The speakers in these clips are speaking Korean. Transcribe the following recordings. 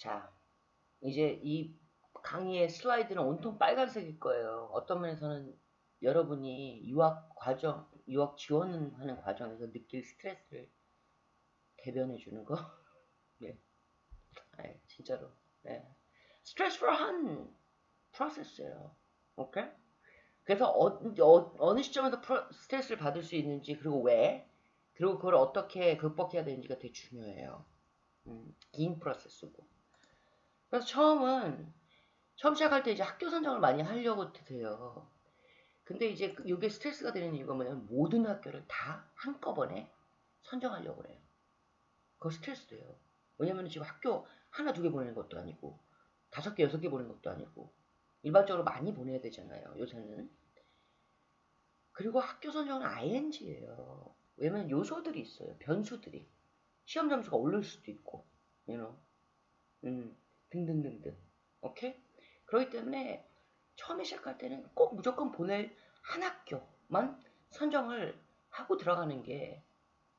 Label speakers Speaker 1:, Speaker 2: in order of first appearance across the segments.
Speaker 1: 자, 이제 이 강의의 슬라이드는 온통 빨간색일 거예요. 어떤 면에서는 여러분이 유학 과정, 유학 지원하는 과정에서 느낄 스트레스를 대변해 주는 거. 네. 네, 진짜로. 네. 스트레스풀한 프로세스예요. 오케이? 그래서 어, 어, 어느 시점에서 프로, 스트레스를 받을 수 있는지 그리고 왜 그리고 그걸 어떻게 극복해야 되는지가 되게 중요해요. 음, 긴 프로세스고. 그래서 처음은 처음 시작할 때 이제 학교 선정을 많이 하려고 돼요. 근데 이제 이게 그, 스트레스가 되는 이유가 뭐냐면 모든 학교를 다 한꺼번에 선정하려고 그래요. 그거 스트레스 돼요. 왜냐면 지금 학교 하나 두 개 보내는 것도 아니고 다섯 개 여섯 개 보내는 것도 아니고 일반적으로 많이 보내야 되잖아요. 요새는. 그리고 학교 선정은 ing예요. 왜냐면 요소들이 있어요. 변수들이. 시험 점수가 오를 수도 있고. You know? 음. 등등등등. 오케이? 그렇기 때문에 처음에 시작할 때는 꼭 무조건 보낼 한 학교만 선정을 하고 들어가는 게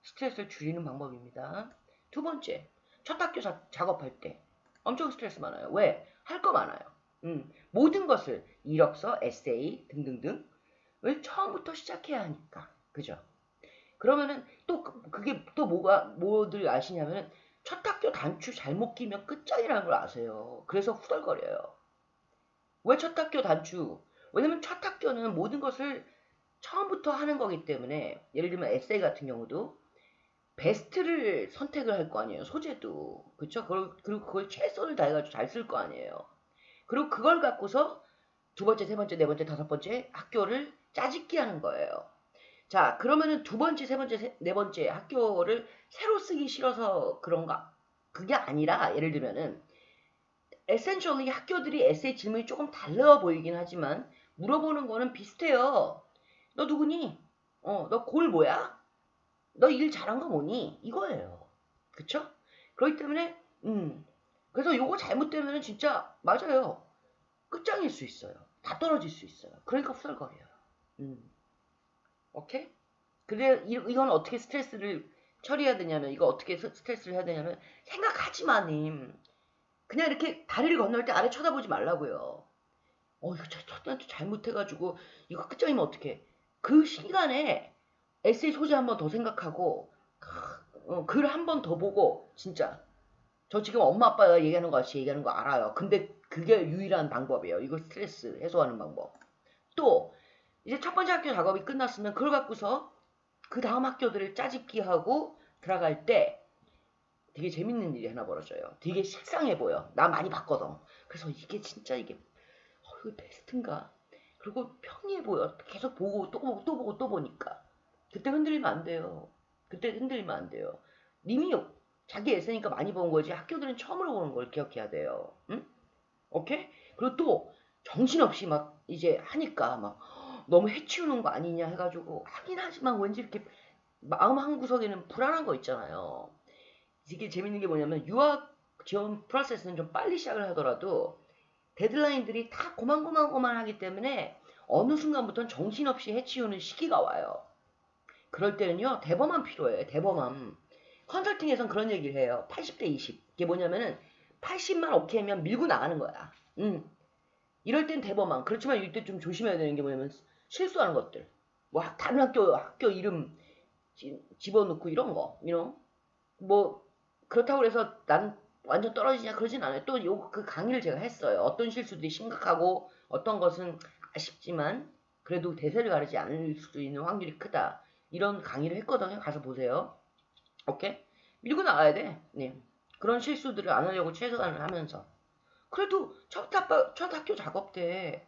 Speaker 1: 스트레스를 줄이는 방법입니다. 두 번째, 첫 학교 자, 작업할 때 엄청 스트레스 많아요. 왜? 할 거 많아요. 음, 모든 것을 이력서, 에세이 등등등을 처음부터 시작해야 하니까. 그죠? 그러면은 또 그, 그게 또 뭐가 뭐들 아시냐면은 첫 학교 단추 잘못 끼면 끝장이라는 걸 아세요. 그래서 후덜거려요. 왜 첫 학교 단추? 왜냐면 첫 학교는 모든 것을 처음부터 하는 거기 때문에 예를 들면 에세이 같은 경우도 베스트를 선택을 할 거 아니에요. 소재도. 그쵸? 그걸, 그리고 그걸 최선을 다해가지고 잘 쓸 거 아니에요. 그리고 그걸 갖고서 두 번째, 세 번째, 네 번째, 다섯 번째 학교를 짜집기 하는 거예요. 자, 그러면은 두 번째, 세 번째, 세, 네 번째 학교를 새로 쓰기 싫어서 그런가? 그게 아니라 예를 들면은 에센셜리 학교들이 에세이 질문이 조금 달라 보이긴 하지만 물어보는 거는 비슷해요. 너 누구니? 어, 너 골 뭐야? 너 일 잘한 거 뭐니? 이거예요. 그쵸? 그렇기 때문에 음. 그래서 요거 잘못되면은 진짜 맞아요. 끝장일 수 있어요. 다 떨어질 수 있어요. 그러니까 후덜거려요. 음. 오케이? 그래 이건 어떻게 스트레스를 처리해야 되냐면 이거 어떻게 스트레스를 해야 되냐면 생각하지 마님. 그냥 이렇게 다리를 건널 때 아래 쳐다보지 말라고요. 어 이거 첫날도 잘못해가지고 이거 끝장이면 어떡해. 그 시간에 에세이 소재 한번 더 생각하고 어, 글한 번 더 보고 진짜 저 지금 엄마 아빠가 얘기하는 거 같이 얘기하는 거 알아요. 근데 그게 유일한 방법이에요. 이거 스트레스 해소하는 방법. 또 이제 첫 번째 학교 작업이 끝났으면 그걸 갖고서 그 다음 학교들을 짜집기하고 들어갈 때 되게 재밌는 일이 하나 벌어져요. 되게 식상해 보여. 나 많이 봤거든. 그래서 이게 진짜 이게 어, 이거 베스트인가? 그리고 평이해 보여. 계속 보고 또 보고 또 보고 또 보니까 그때 흔들리면 안 돼요. 그때 흔들리면 안 돼요. 님이 자기 애쓰니까 많이 본 거지 학교들은 처음으로 보는 걸 기억해야 돼요. 응? 오케이? 그리고 또 정신없이 막 이제 하니까 막 너무 해치우는 거 아니냐 해가지고 하긴 하지만 왠지 이렇게 마음 한구석에는 불안한 거 있잖아요. 이게 재밌는 게 뭐냐면 유학 지원 프로세스는 좀 빨리 시작을 하더라도 데드라인들이 다 고만고만고만하기 때문에 어느 순간부터는 정신없이 해치우는 시기가 와요. 그럴 때는요 대범함 필요해요. 대범함. 컨설팅에선 그런 얘기를 해요. 80대 20. 이게 뭐냐면은 80만 오케이면 밀고 나가는 거야. 음. 이럴 땐 대범함. 그렇지만 이때 좀 조심해야 되는 게 뭐냐면 실수하는 것들. 뭐 다른 학교 학교 이름 집어넣고 이런 거, y o 뭐 그렇다고 해서 난 완전 떨어지냐 그러진 않아요. 또 요 그 강의를 제가 했어요. 어떤 실수들이 심각하고 어떤 것은 아쉽지만 그래도 대세를 가르지 않을 수도 있는 확률이 크다. 이런 강의를 했거든요. 가서 보세요. 오케이? 밀고 나가야 돼. 네. 그런 실수들을 안 하려고 최선을 하면서. 그래도 첫, 학첫 학교 작업 때,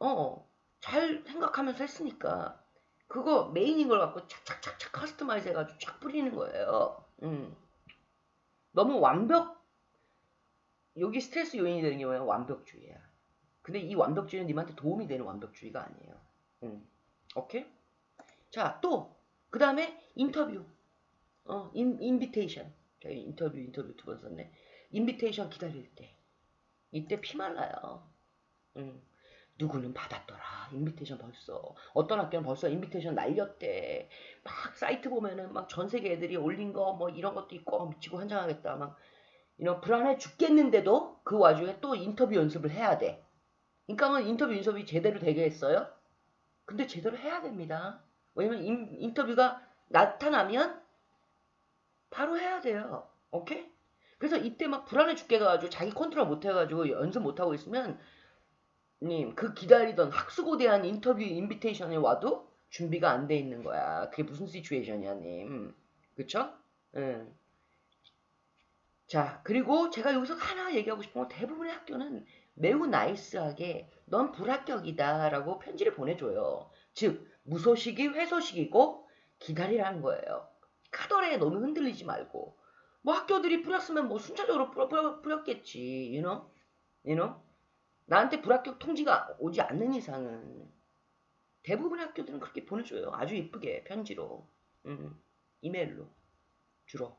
Speaker 1: 어, 잘 생각하면서 했으니까 그거 메인인 걸 갖고 착착착착 커스터마이즈 해가지고 착 뿌리는 거예요. 음. 너무 완벽 여기 스트레스 요인이 되는 경우에는 완벽주의야. 근데 이 완벽주의는 님한테 도움이 되는 완벽주의가 아니에요. 음. 오케이? 자, 또 그 다음에 인터뷰 어, 인, 인비테이션 저가 인터뷰 인터뷰 두 번 썼네. 인비테이션 기다릴 때 이때 피말라요. 음. 누구는 받았더라. 인비테이션 벌써. 어떤 학교는 벌써 인비테이션 날렸대. 막 사이트 보면은 막 전 세계 애들이 올린 거 뭐 이런 것도 있고 어, 미치고 환장하겠다. 막 이런 불안해 죽겠는데도 그 와중에 또 인터뷰 연습을 해야 돼. 인강은 인터뷰 연습이 제대로 되게 했어요. 근데 제대로 해야 됩니다. 왜냐면 인, 인터뷰가 나타나면 바로 해야 돼요. 오케이? 그래서 이때 막 불안해 죽게 가가지고 자기 컨트롤 못 해가지고 연습 못 하고 있으면 님, 그 기다리던 학수고 대한 인터뷰 인비테이션에 와도 준비가 안 돼 있는 거야. 그게 무슨 시츄에이션이야, 님. 그쵸? 응. 자, 그리고 제가 여기서 하나 얘기하고 싶은 건 대부분의 학교는 매우 나이스하게 넌 불합격이다 라고 편지를 보내줘요. 즉, 무소식이 회소식이고 기다리라는 거예요. 카더레에 너무 흔들리지 말고. 뭐 학교들이 뿌렸으면 뭐 순차적으로 뿌렸, 뿌렸, 뿌렸겠지, you know? You know? 나한테 불합격 통지가 오지 않는 이상은 대부분의 학교들은 그렇게 보내줘요. 아주 이쁘게 편지로, 음, 이메일로 주로.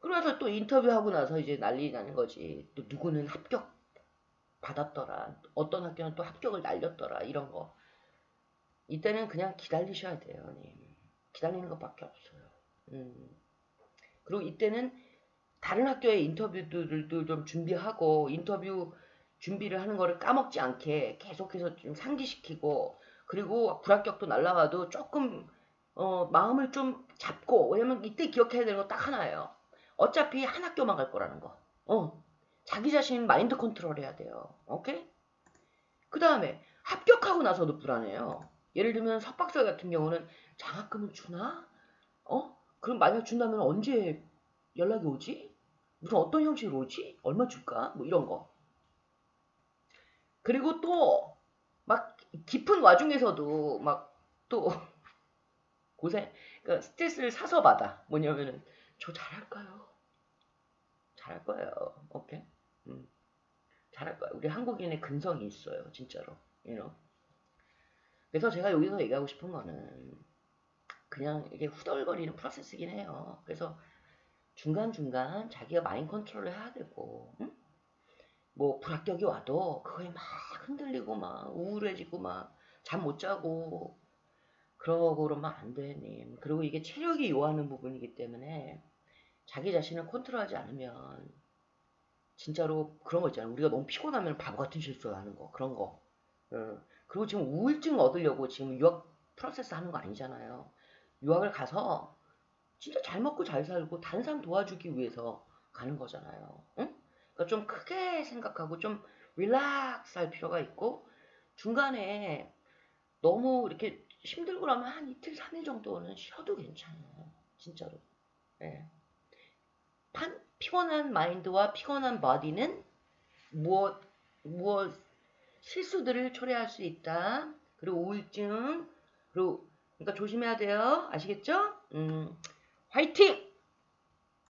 Speaker 1: 그러면서 또 인터뷰하고 나서 이제 난리 나는 거지. 또 누구는 합격 받았더라. 어떤 학교는 또 합격을 날렸더라. 이런 거. 이때는 그냥 기다리셔야 돼요, 님. 기다리는 것밖에 없어요. 음. 그리고 이때는 다른 학교의 인터뷰들도 좀 준비하고 인터뷰 준비를 하는 거를 까먹지 않게 계속해서 좀 상기시키고 그리고 불합격도 날라가도 조금 어, 마음을 좀 잡고 왜냐면 이때 기억해야 되는 거 딱 하나예요. 어차피 한 학교만 갈 거라는 거. 어. 자기 자신 마인드 컨트롤 해야 돼요. 오케이? 그 다음에 합격하고 나서도 불안해요. 예를 들면 석박사 같은 경우는 장학금을 주나? 어? 그럼 만약 준다면 언제 연락이 오지? 무슨 어떤 형식으로 오지? 얼마 줄까? 뭐 이런 거. 그리고 또 막 깊은 와중에서도 막 또 고생 그러니까 스트레스를 사서 받아 뭐냐면은 저 잘할까요? 잘할 거예요. 오케이. 음. 잘할 거요 우리 한국인의 근성이 있어요, 진짜로. You know? 그래서 제가 여기서 얘기하고 싶은 거는 그냥 이게 후덜거리는 프로세스긴 해요. 그래서 중간중간 자기가 마인 컨트롤을 해야 되고, 응? 뭐 불합격이 와도 그거에 막 흔들리고 막 우울해지고 막 잠 못 자고 그러고 그러면 안 되님. 그리고 이게 체력이 요하는 부분이기 때문에 자기 자신을 컨트롤하지 않으면 진짜로 그런 거 있잖아요. 우리가 너무 피곤하면 바보 같은 실수하는 거 그런 거. 예. 그리고 지금 우울증 얻으려고 지금 유학 프로세스 하는 거 아니잖아요. 유학을 가서 진짜 잘 먹고 잘 살고 다른 사람 도와주기 위해서 가는 거잖아요. 응? 그러니까 좀 크게 생각하고 좀 릴락스 할 필요가 있고 중간에 너무 이렇게 힘들고 나면 한 이틀, 3일 정도는 쉬어도 괜찮아요. 진짜로. 예. 판, 피곤한 마인드와 피곤한 바디는 무엇, 무엇, 실수들을 초래할 수 있다. 그리고 우울증, 그리고, 그러니까 조심해야 돼요. 아시겠죠? 음, 화이팅!